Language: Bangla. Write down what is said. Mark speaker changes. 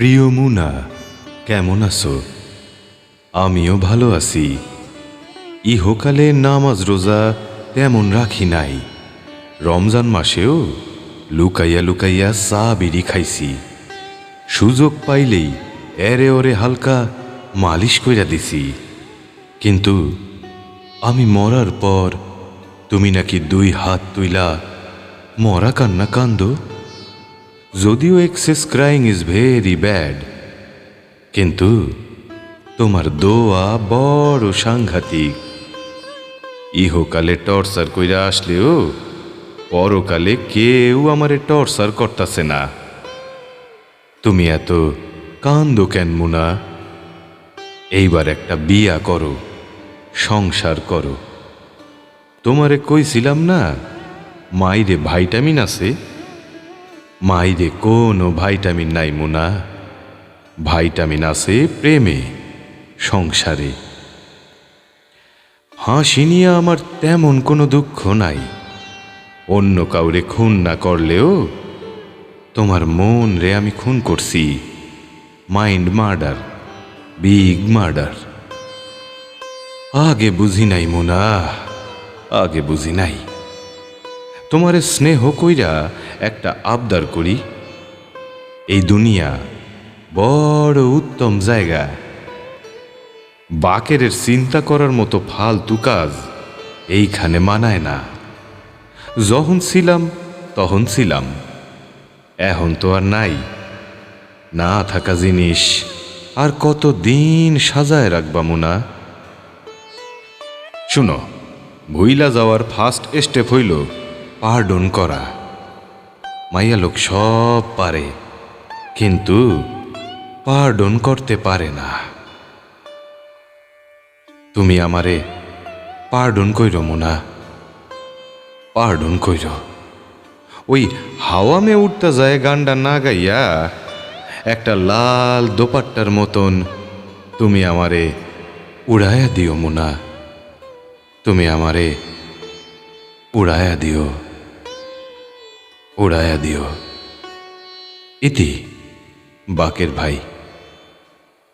Speaker 1: প্রিয় মুনা, কেমন আছো? আমিও ভালো আছি। ইহকালে নামাজ রোজা তেমন রাখি নাই। রমজান মাসেও লুকাইয়া লুকাইয়া চা বিড়ি খাইছি। সুযোগ পাইলেই এরে ওরে হালকা মালিশ কইরা দিছি। কিন্তু আমি মরার পর তুমি নাকি দুই হাত তুইলা মরা কান্না কান্দো? যদিও excess crying is very bad কিন্তু তোমার দোয়া বড় সাংঘাতিক। ইহকালে টর্চার কইরা আসলেও পরকালে কেউ আমারে টর্চার করতাছে না। তুমি এত কান্দো কেন মুনা? এইবার একটা বিয়া করো, সংসার করো। তোমারে কইছিলাম না, মাইরে ভাইটামিন আছে? মাইরে কোনো ভাইটামিন নাই মুনা। ভাইটামিন আছে প্রেমে, সংসারে। হাসি নিয়ে আমার তেমন কোনো দুঃখ নাই। অন্য কাউরে খুন না করলেও তোমার মন রে আমি খুন করছি। Mind murder, big murder. আগে বুঝি নাই মোনা, আগে বুঝি নাই। তোমারে স্নেহ কইরা একটা আবদার করি। এই দুনিয়া বড় উত্তম জায়গা। বাকেরের চিন্তা করার মতো ফালতু কাজ এইখানে মানায় না। যখন ছিলাম, তখন ছিলাম। এখন তো আর নাই। না থাকা জিনিস আর কত দিন সাজায় রাখবা মুনা। শুনো, ভুইলা যাওয়ার ফার্স্ট স্টেপ হইল পার্ডন করা। মাইয়া লোক সব পারে, কিন্তু পার্ডন করতে পারে না। তুমি আমারে পার্ডন কইর মোনা। পার্ডন কইর। ওই হাওয়া মে উঠতে যায় গানটা না গাইয়া, একটা লাল দোপাট্টার মতন তুমি আমারে উড়াইয়া দিও মোনা। তুমি আমারে উড়াইয়া দিও। উড়াইয়া দিও। ইতি বাকের ভাই।